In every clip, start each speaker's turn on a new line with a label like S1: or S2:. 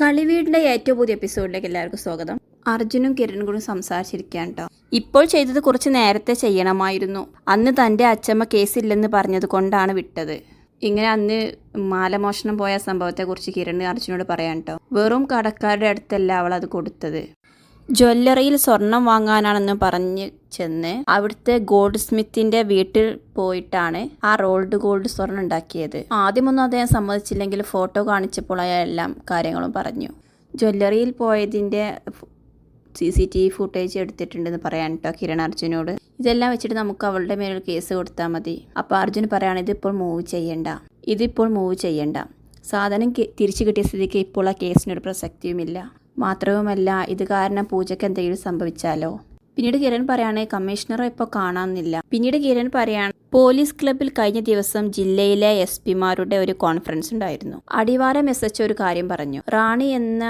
S1: കളിവീടിന്റെ ഏറ്റവും പുതിയ എപ്പിസോഡിലേക്ക് എല്ലാവർക്കും സ്വാഗതം. അർജുനും കിരണും കൂടി സംസാരിച്ചിരിക്കുകയാണ് കേട്ടോ ഇപ്പോൾ ചെയ്തത് കുറച്ച് നേരത്തെ ചെയ്യണമായിരുന്നു. അന്ന് തന്റെ അച്ഛമ്മ കേസില്ലെന്ന് പറഞ്ഞത് കൊണ്ടാണ് വിട്ടത്. ഇങ്ങനെ അന്ന് മാലമോഷണം പോയ സംഭവത്തെക്കുറിച്ച് കിരൺ അർജുനോട് പറയാൻ കേട്ടോ വെറും കടക്കാരുടെ അടുത്തല്ല അവൾ അത് കൊടുത്തത്. ജ്വല്ലറിയിൽ സ്വർണം വാങ്ങാനാണെന്ന് പറഞ്ഞ് ചെന്ന് അവിടുത്തെ ഗോൾഡ് സ്മിത്തിന്റെ വീട്ടിൽ പോയിട്ടാണ് ആ റോൾഡ് ഗോൾഡ് സ്വർണം ഉണ്ടാക്കിയത്. ആദ്യമൊന്നും അദ്ദേഹം സമ്മതിച്ചില്ലെങ്കിൽ ഫോട്ടോ കാണിച്ചപ്പോൾ അയാൾ എല്ലാം കാര്യങ്ങളും പറഞ്ഞു. ജ്വല്ലറിയിൽ പോയതിന്റെ C C T V footage എടുത്തിട്ടുണ്ടെന്ന് പറയാൻ കേട്ടോ കിരൺ അർജുനോട്. ഇതെല്ലാം വെച്ചിട്ട് നമുക്ക് അവളുടെ മേലൊരു കേസ് കൊടുത്താൽ മതി. അപ്പോൾ അർജുൻ പറയാണ് ഇതിപ്പോൾ മൂവ് ചെയ്യണ്ട. ഇതിപ്പോൾ മൂവ് ചെയ്യണ്ട. സാധനം തിരിച്ചു കിട്ടിയ സ്ഥിതിക്ക് ഇപ്പോൾ ആ കേസിനൊരു പ്രസക്തിയുമില്ല. മാത്രവുമല്ല ഇത് കാരണം പൂജയ്ക്ക് എന്തെങ്കിലും സംഭവിച്ചാലോ? പിന്നീട് കിരൺ പറയാണ് കമ്മീഷണറെ ഇപ്പോൾ കാണാമെന്നില്ല പിന്നീട് കിരൺ പറയാണ് പോലീസ് ക്ലബിൽ കഴിഞ്ഞ ദിവസം ജില്ലയിലെ എസ് പിമാരുടെ ഒരു കോൺഫറൻസ് ഉണ്ടായിരുന്നു. അടിവാരം എസ് എച്ച് ഒരു കാര്യം പറഞ്ഞു. റാണി എന്ന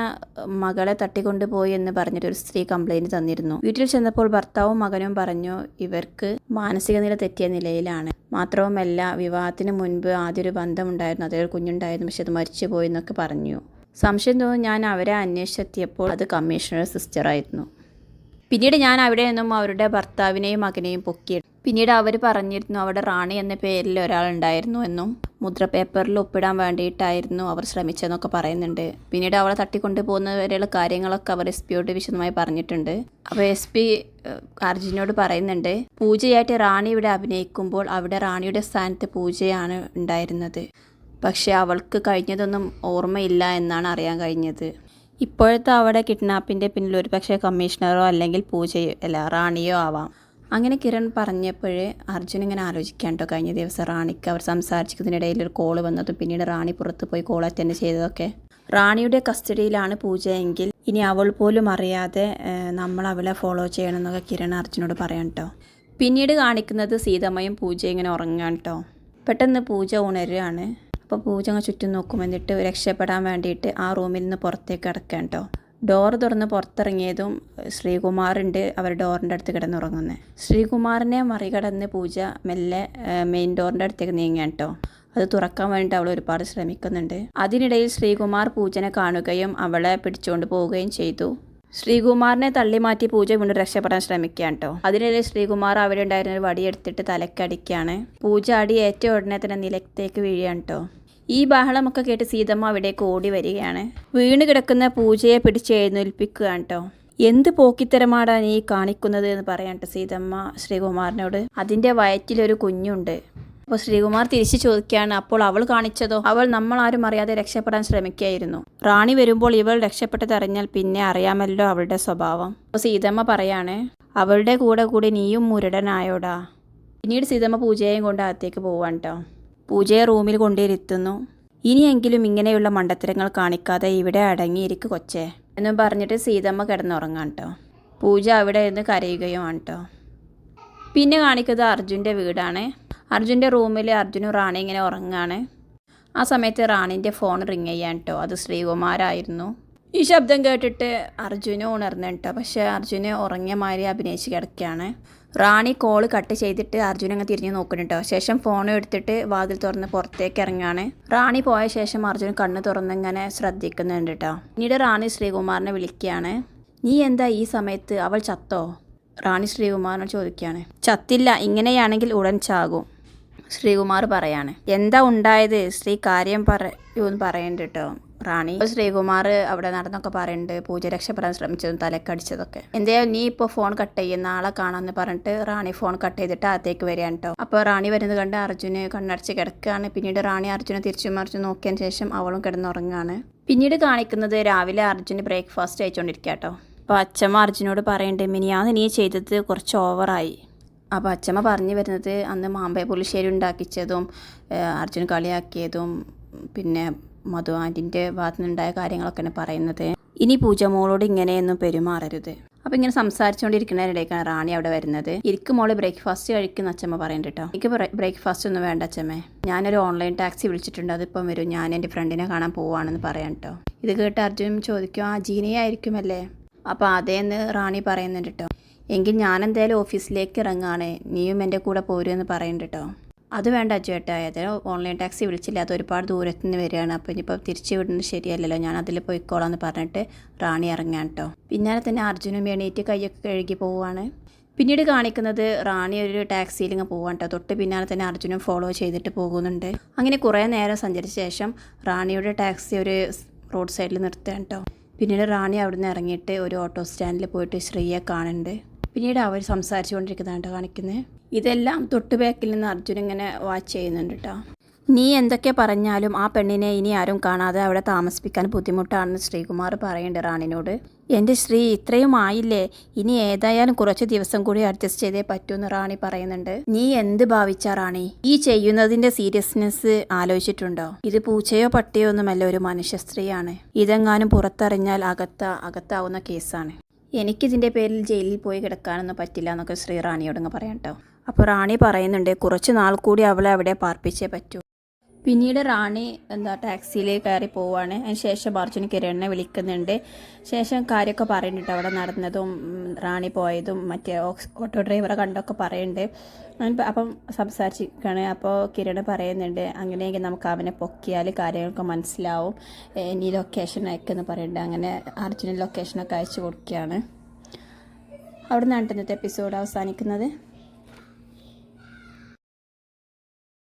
S1: മകളെ തട്ടിക്കൊണ്ടുപോയി എന്ന് പറഞ്ഞിട്ട് ഒരു സ്ത്രീ കംപ്ലൈന്റ് തന്നിരുന്നു. വീട്ടിൽ ചെന്നപ്പോൾ ഭർത്താവും മകനും പറഞ്ഞു ഇവർക്ക് മാനസിക നില തെറ്റിയ നിലയിലാണ്. മാത്രവുമല്ല വിവാഹത്തിന് മുൻപ് ആദ്യ ഒരു ബന്ധമുണ്ടായിരുന്നു. അതിലൊരു കുഞ്ഞുണ്ടായിരുന്നു. പക്ഷെ അത് മരിച്ചുപോയി എന്നൊക്കെ പറഞ്ഞു. സംശയം തോന്നി ഞാൻ അവരെ അന്വേഷിച്ചെത്തിയപ്പോൾ അത് കമ്മീഷണർ സിസ്റ്ററായിരുന്നു പിന്നീട് ഞാൻ അവിടെ നിന്നും അവരുടെ ഭർത്താവിനെയും മകനെയും പൊക്കി പിന്നീട് അവർ പറഞ്ഞിരുന്നു അവിടെ റാണി എന്ന പേരിൽ ഒരാളുണ്ടായിരുന്നു എന്നും മുദ്ര പേപ്പറിൽ ഒപ്പിടാൻ വേണ്ടിയിട്ടായിരുന്നു അവർ ശ്രമിച്ചതെന്നൊക്കെ പറയുന്നുണ്ട്. പിന്നീട് അവളെ തട്ടിക്കൊണ്ടു പോകുന്നവരെയുള്ള കാര്യങ്ങളൊക്കെ അവർ എസ് പിയോട് വിശദമായി പറഞ്ഞിട്ടുണ്ട്. അപ്പോൾ എസ് പി അർജുനോട് പറയുന്നുണ്ട് പൂജയായിട്ട് റാണി ഇവിടെ അഭിനയിക്കുമ്പോൾ അവിടെ റാണിയുടെ സ്ഥാനത്ത് പൂജയാണ് ഉണ്ടായിരുന്നത്. പക്ഷെ അവൾക്ക് കഴിഞ്ഞതൊന്നും ഓർമ്മയില്ല എന്നാണ് അറിയാൻ കഴിഞ്ഞത്. ഇപ്പോഴത്തെ അവിടെ കിഡ്നാപ്പിന്റെ പിന്നിൽ ഒരു പക്ഷേ കമ്മീഷണറോ അല്ലെങ്കിൽ പൂജയോ അല്ല റാണിയോ ആവാം. അങ്ങനെ കിരൺ പറഞ്ഞപ്പോഴേ അർജുൻ ഇങ്ങനെ ആലോചിക്കാൻ കേട്ടോ കഴിഞ്ഞ ദിവസം റാണിക്ക് അവർ സംസാരിച്ചതിനിടയിൽ ഒരു കോൾ വന്നതും പിന്നീട് റാണി പുറത്ത് പോയി കോൾ അറ്റൻഡ് ചെയ്തതൊക്കെ. റാണിയുടെ കസ്റ്റഡിയിലാണ് പൂജ എങ്കിൽ ഇനി അവൾ പോലും അറിയാതെ നമ്മൾ അവളെ ഫോളോ ചെയ്യണമെന്നൊക്കെ കിരൺ അർജുനോട് പറയാം കേട്ടോ പിന്നീട് കാണിക്കുന്നത് സീതമ്മയും പൂജ ഇങ്ങനെ ഉറങ്ങാൻ കേട്ടോ പെട്ടെന്ന് പൂജ ഉണരുകയാണ്. അപ്പോൾ പൂജ അങ്ങ് ചുറ്റും നോക്കും. എന്നിട്ട് രക്ഷപ്പെടാൻ വേണ്ടിയിട്ട് ആ റൂമിൽ നിന്ന് പുറത്തേക്ക് കിടക്കാൻ കേട്ടോ ഡോർ തുറന്ന് പുറത്തിറങ്ങിയതും ശ്രീകുമാറുണ്ട് അവർ ഡോറിന്റെ അടുത്ത് കിടന്നുറങ്ങുന്നത് ശ്രീകുമാറിനെ മറികടന്ന് പൂജ മെല്ലെ മെയിൻ ഡോറിന്റെ അടുത്തേക്ക് നീങ്ങാൻ കേട്ടോ അത് തുറക്കാൻ വേണ്ടി അവൾ ഒരുപാട് ശ്രമിക്കുന്നുണ്ട്. അതിനിടയിൽ ശ്രീകുമാർ പൂജനെ കാണുകയും അവളെ പിടിച്ചുകൊണ്ട് പോവുകയും ചെയ്തു. ശ്രീകുമാറിനെ തള്ളി മാറ്റി പൂജ വീണ്ടും രക്ഷപ്പെടാൻ ശ്രമിക്കുകയാണ് കേട്ടോ അതിനിടെ ശ്രീകുമാർ അവിടെ ഉണ്ടായിരുന്ന ഒരു വടിയെടുത്തിട്ട് തലക്കടിക്കാണ് പൂജ അടി ഏറ്റ ഉടനെ തന്നെ നിലത്തേക്ക് വീഴുകയാണ് കേട്ടോ ഈ ബഹളമൊക്കെ കേട്ട് സീതമ്മ അവിടേക്ക് ഓടി വരികയാണ്. വീണ് കിടക്കുന്ന പൂജയെ പിടിച്ച് എഴുന്നേൽപ്പിക്കുകയാണ് കേട്ടോ എന്ത് പോക്കിത്തരമാടാണ് നീ കാണിക്കുന്നത് എന്ന് പറയാൻ കേട്ടോ സീതമ്മ ശ്രീകുമാറിനോട്. അതിന്റെ വയറ്റിലൊരു കുഞ്ഞുണ്ട്. അപ്പോൾ ശ്രീകുമാർ തിരിച്ചു ചോദിക്കുകയാണ് അപ്പോൾ അവൾ കാണിച്ചതോ? അവൾ നമ്മൾ ആരും അറിയാതെ രക്ഷപ്പെടാൻ ശ്രമിക്കുകയായിരുന്നു. റാണി വരുമ്പോൾ ഇവൾ രക്ഷപ്പെട്ടതറിഞ്ഞാൽ പിന്നെ അറിയാമല്ലോ അവളുടെ സ്വഭാവം. അപ്പോൾ സീതമ്മ പറയാണ് അവളുടെ കൂടെ കൂടി നീയും മുരടനായോടാ. പിന്നീട് സീതമ്മ പൂജയെയും കൊണ്ട് അകത്തേക്ക് പോവാൻ കേട്ടോ പൂജയെ റൂമിൽ കൊണ്ടിരുത്തുന്നു ഇനിയെങ്കിലും ഇങ്ങനെയുള്ള മണ്ടത്തരങ്ങൾ കാണിക്കാതെ ഇവിടെ അടങ്ങിയിരിക്കും കൊച്ചേ എന്ന് പറഞ്ഞിട്ട് സീതമ്മ കിടന്നുറങ്ങാൻ കേട്ടോ പൂജ അവിടെ നിന്ന് കരയുകയുമാണ് കേട്ടോ പിന്നെ കാണിക്കുന്നത് അർജുന്റെ വീടാണ്. അർജുന്റെ റൂമിൽ അർജുനും റാണി ഇങ്ങനെ ഉറങ്ങുകയാണ്. ആ സമയത്ത് റാണിന്റെ ഫോൺ റിങ് ചെയ്യാൻ കേട്ടോ അത് ശ്രീകുമാരായിരുന്നു. ഈ ശബ്ദം കേട്ടിട്ട് അർജുനും ഉണർന്നു കേട്ടോ പക്ഷേ അർജുന് ഉറങ്ങിയ മാതിരി അഭിനയിച്ച് കിടക്കുകയാണ്. റാണി കോൾ കട്ട് ചെയ്തിട്ട് അർജുൻ അങ്ങ് തിരിഞ്ഞ് നോക്കുന്നുണ്ടോ ശേഷം ഫോൺ എടുത്തിട്ട് വാതിൽ തുറന്ന് പുറത്തേക്ക് ഇറങ്ങുകയാണ്. റാണി പോയ ശേഷം അർജുൻ കണ്ണ് തുറന്ന് ഇങ്ങനെ ശ്രദ്ധിക്കുന്നുണ്ട് കേട്ടോ പിന്നീട് റാണി ശ്രീകുമാറിനെ വിളിക്കുകയാണ്. നീ എന്താ ഈ സമയത്ത്? അവൾ ചത്തോ? റാണി ശ്രീകുമാറിനോട് ചോദിക്കുകയാണ്. ചത്തില്ല. ഇങ്ങനെയാണെങ്കിൽ ഉടൻ ചാകും. ശ്രീകുമാർ പറയാണ്. എന്താ ഉണ്ടായത്? ശ്രീ കാര്യം പറയൂന്ന് പറയുന്നുണ്ട് കേട്ടോ റാണി. ശ്രീകുമാർ അവിടെ നടന്നൊക്കെ പറയുന്നുണ്ട് പൂജ രക്ഷപ്പെടാൻ ശ്രമിച്ചതും തലക്കടിച്ചതൊക്കെ. എന്തായാലും നീ ഇപ്പോൾ ഫോൺ കട്ട് ചെയ്യും നാളെ കാണാമെന്ന് പറഞ്ഞിട്ട് റാണി ഫോൺ കട്ട് ചെയ്തിട്ട് അകത്തേക്ക് വരികയാണ് കേട്ടോ അപ്പോൾ റാണി വരുന്നത് കണ്ട് അർജുന് കണ്ണടച്ച് കിടക്കുകയാണ് പിന്നീട് റാണി അർജുനെ തിരിച്ചു മറിച്ച് നോക്കിയതിന് ശേഷം അവളും കിടന്നുറങ്ങുകയാണ് പിന്നീട് കാണിക്കുന്നത് രാവിലെ അർജുന് ബ്രേക്ക്ഫാസ്റ്റ് കഴിച്ചുകൊണ്ടിരിക്കുക കേട്ടോ അപ്പോൾ അച്ഛമ്മ അർജുനോട് പറയുന്നുണ്ട് മിനിയാന്ന് നീ ചെയ്തത് കുറച്ച് ഓവറായി അപ്പോൾ അച്ഛമ്മ പറഞ്ഞു വരുന്നത് അന്ന് മാമ്പയ പുളിശ്ശേരി ഉണ്ടാക്കിച്ചതും അർജുൻ കളിയാക്കിയതും പിന്നെ മധു ആന്റിന്റെ ഭാഗത്തു നിന്നുണ്ടായ കാര്യങ്ങളൊക്കെയാണ് പറയുന്നത്. ഇനി പൂജ മോളോട് ഇങ്ങനെയൊന്നും പെരുമാറരുത്. അപ്പോൾ ഇങ്ങനെ സംസാരിച്ചുകൊണ്ടിരിക്കുന്നതിനിടയ്ക്കാണ് റാണി അവിടെ വരുന്നത്. ഇരിക്കും മോൾ ബ്രേക്ക്ഫാസ്റ്റ് കഴിക്കുന്ന അച്ഛമ്മ പറയുന്നുണ്ട് കേട്ടോ. എനിക്ക് ബ്രേക്ക്ഫാസ്റ്റ് ഒന്നും വേണ്ട അച്ഛമ്മേ ഞാനൊരു ഓൺലൈൻ ടാക്സി വിളിച്ചിട്ടുണ്ട്. അതിപ്പം വരും. ഞാൻ എന്റെ ഫ്രണ്ടിനെ കാണാൻ പോവാണെന്ന് പറയാം കേട്ടോ. ഇത് കേട്ട് അർജുനും ചോദിക്കും ആ ജീനയായിരിക്കുമല്ലേ? അപ്പോൾ അതേന്ന് റാണി പറയുന്നുണ്ട് കേട്ടോ എങ്കിൽ ഞാൻ എന്തായാലും ഓഫീസിലേക്ക് ഇറങ്ങാണ്. നീയും എന്റെ കൂടെ പോരുമെന്ന് പറയുന്നുണ്ട് കേട്ടോ അത് വേണ്ട ചേട്ടാ അത് ഓൺലൈൻ ടാക്സി വിളിച്ചില്ല. അത് ഒരുപാട് ദൂരത്ത് നിന്ന് വരികയാണ്. അപ്പോൾ ഇനിയിപ്പോൾ തിരിച്ചു വിടുന്നത് ശരിയല്ലല്ലോ. ഞാൻ അതിൽ പോയിക്കോളാം എന്ന് പറഞ്ഞിട്ട് റാണി ഇറങ്ങാൻ കേട്ടോ പിന്നാലെ തന്നെ അർജുനും എണീറ്റ് കൈയൊക്കെ കഴുകി പോവുകയാണ് പിന്നീട് കാണിക്കുന്നത് റാണി ഒരു ടാക്സിയിൽ ഇങ്ങ് പോവാൻ കേട്ടോ തൊട്ട് പിന്നാലെ തന്നെ അർജുനും ഫോളോ ചെയ്തിട്ട് പോകുന്നുണ്ട്. അങ്ങനെ കുറേ നേരം സഞ്ചരിച്ച ശേഷം റാണിയുടെ ടാക്സി ഒരു റോഡ് സൈഡിൽ നിർത്തുകയാണ് കേട്ടോ പിന്നീട് റാണി അവിടുന്ന് ഇറങ്ങിയിട്ട് ഒരു ഓട്ടോ സ്റ്റാൻഡിൽ പോയിട്ട് ശ്രീയെ കാണുന്നുണ്ട്. പിന്നീട് അവർ സംസാരിച്ചുകൊണ്ടിരിക്കുന്നതാണ് കാണിക്കുന്നത്. ഇതെല്ലാം തൊട്ട് നിന്ന് അർജുൻ ഇങ്ങനെ വാച്ച് ചെയ്യുന്നുണ്ട് കേട്ടോ. നീ എന്തൊക്കെ പറഞ്ഞാലും ആ പെണ്ണിനെ ഇനി ആരും കാണാതെ അവിടെ താമസിപ്പിക്കാൻ ബുദ്ധിമുട്ടാണെന്ന് ശ്രീകുമാർ പറയുന്നുണ്ട് റാണിനോട്. എന്റെ ശ്രീ ഇത്രയും ആയില്ലേ? ഇനി ഏതായാലും കുറച്ച് ദിവസം കൂടി അഡ്ജസ്റ്റ് ചെയ്തേ പറ്റൂന്ന് റാണി പറയുന്നുണ്ട്. നീ എന്ത് ഭാവിച്ച റാണി? ഈ ചെയ്യുന്നതിന്റെ സീരിയസ്നെസ് ആലോചിച്ചിട്ടുണ്ടോ? ഇത് പൂച്ചയോ പട്ടിയോ ഒന്നുമല്ല ഒരു മനുഷ്യ സ്ത്രീയാണ്. ഇതെങ്ങാനും പുറത്തറിഞ്ഞാൽ അകത്ത അകത്താവുന്ന കേസാണ്. എനിക്കിതിന്റെ പേരിൽ ജയിലിൽ പോയി കിടക്കാനൊന്നും പറ്റില്ല എന്നൊക്കെ ശ്രീ റാണിയോടങ്ങ് പറയാം കേട്ടോ. അപ്പോൾ റാണി പറയുന്നുണ്ട് കുറച്ച് നാൾ കൂടി അവളെ അവിടെ പാർപ്പിച്ചേ പറ്റൂ. പിന്നീട് റാണി എന്താ ടാക്സിയിൽ കയറി പോവാണ്. അതിന് ശേഷം അർജുൻ കിരണിനെ വിളിക്കുന്നുണ്ട്. ശേഷം കാര്യമൊക്കെ പറയുന്നുണ്ട് അവിടെ നടന്നതും റാണി പോയതും മറ്റേ ഓട്ടോ ഡ്രൈവറെ കണ്ടൊക്കെ പറയുന്നുണ്ട്. അപ്പം സംസാരിച്ചിരിക്കുകയാണ് അപ്പോൾ കിരൺ പറയുന്നുണ്ട് അങ്ങനെയെങ്കിൽ നമുക്ക് അവനെ പൊക്കിയാൽ കാര്യങ്ങളൊക്കെ മനസ്സിലാവും. ഇനി ലൊക്കേഷൻ അയക്കുമെന്ന് പറയുന്നുണ്ട്. അങ്ങനെ അർജുന ലൊക്കേഷനൊക്കെ അയച്ചു കൊടുക്കുകയാണ്. അവിടെ നിന്നാണ് ഇന്നത്തെ എപ്പിസോഡ് അവസാനിക്കുന്നത്.